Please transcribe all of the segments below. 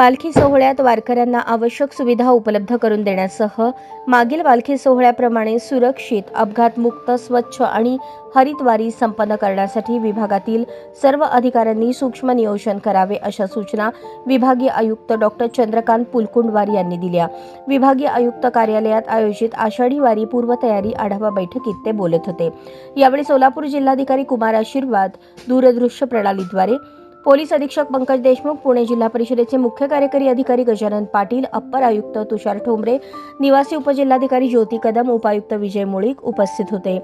पालखी सोहळ्यात वारकऱ्यांना आवश्यक सुविधा उपलब्ध करून देण्यासह मागील पालखी सोहळ्याप्रमाणे सुरक्षित अपघातमुक्त स्वच्छ आणि हरितवारी संपन्न करण्यासाठी विभागातील सर्व अधिकाऱ्यांनी सूक्ष्म नियोजन करावे अशा सूचना विभागीय आयुक्त डॉक्टर चंद्रकांत पुलकुंडवार यांनी दिल्या. विभागीय आयुक्त कार्यालयात आयोजित आषाढी वारी पूर्वतयारी आढावा बैठकीत ते बोलत होते. यावेळी सोलापूर जिल्हाधिकारी कुमार आशीर्वाद दूरदृश्य प्रणालीद्वारे पोलीस अधीक्षक पंकज देशमुख पुणे जिल्हा परिषदेचे मुख्य कार्यकारी अधिकारी गजानन पाटील अप्पर आयुक्त तुषार ठोंबरे निवासी उपजिल्हाधिकारी ज्योती कदम उपायुक्त विजय मुळीक उपस्थित होते.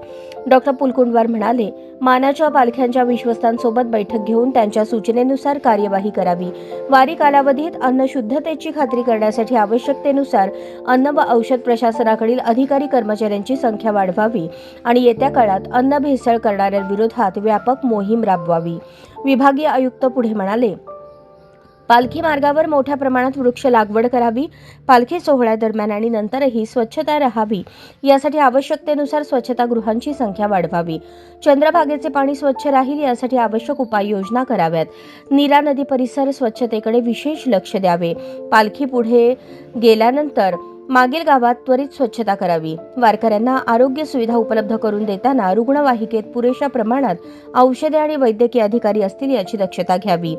डॉक्टर पुलकुंडवार म्हणाले मानाच्या पालख्यांच्या विश्वस्तांसोबत बैठक घेऊन त्यांच्या सूचनेनुसार कार्यवाही करावी. वारी कालावधीत अन्न शुद्धतेची खात्री करण्यासाठी आवश्यकतेनुसार अन्न व औषध प्रशासनाकडील अधिकारी कर्मचाऱ्यांची संख्या वाढवावी आणि येत्या काळात अन्न भेसळ करणाऱ्यांविरोधात व्यापक मोहीम राबवावी. विभागीय आयुक्त पुढे म्हणाले पालखी मार्गावर मोठ्या प्रमाणात वृक्ष लागवड करावी. पालखी सोहळ्यादरम्यान आणि नंतरही स्वच्छता राहावी. यासाठी आवश्यकतेनुसार स्वच्छतागृहांची संख्या वाढवावी. चंद्रभागेचे पाणी स्वच्छ राहील यासाठी आवश्यक उपाययोजना कराव्यात. नीरा नदी परिसर स्वच्छतेकडे विशेष लक्ष द्यावे. पालखी पुढे गेल्यानंतर मागील गावात त्वरित स्वच्छता करावी. वारकऱ्यांना आरोग्य सुविधा उपलब्ध करून देताना रुग्णवाहिकेत पुरेशा प्रमाणात औषधे आणि वैद्यकीय अधिकारी असतील याची दक्षता घ्यावी.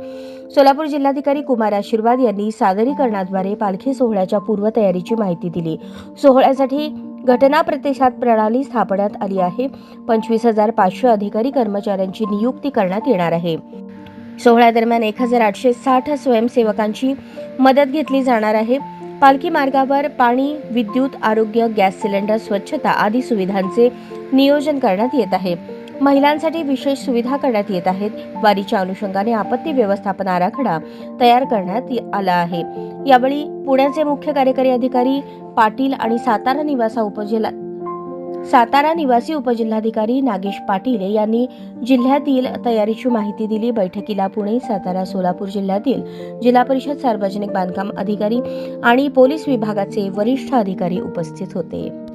सोलापूर जिल्हाधिकारी कुमार आशीर्वाद यांनी सादरीकरणाद्वारे पालखी सोहळ्याच्या पूर्वतयारीची माहिती दिली. सोहळ्यासाठी घटना प्रतिसाद प्रणाली स्थापण्यात आली आहे. पंचवीस हजार पाचशे अधिकारी कर्मचाऱ्यांची नियुक्ती करण्यात येणार आहे. सोहळ्यादरम्यान एक हजार आठशे साठ स्वयंसेवकांची मदत घेतली जाणार आहे. पालखी मार्गावर पाणी विद्युत आरोग्य गॅस सिलेंडर स्वच्छता आदी सुविधांचे नियोजन करण्यात येत आहे. महिलांसाठी विशेष सुविधा करण्यात येत आहेत. वारीच्या अनुषंगाने आपत्ती व्यवस्थापन आराखडा तयार करण्यात आला आहे. यावेळी पुण्याचे मुख्य कार्यकारी अधिकारी पाटील आणि सातारा निवासा उपजिल्हा सातारा निवासी उपजिल्हाधिकारी नागेश पाटील यांनी जिल्ह्यातील तयारीची माहिती दिली. बैठकीला पुणे सातारा सोलापूर जिल्ह्यातील जिल्हा परिषद सार्वजनिक बांधकाम अधिकारी आणि पोलीस विभागाचे वरिष्ठ अधिकारी उपस्थित होते.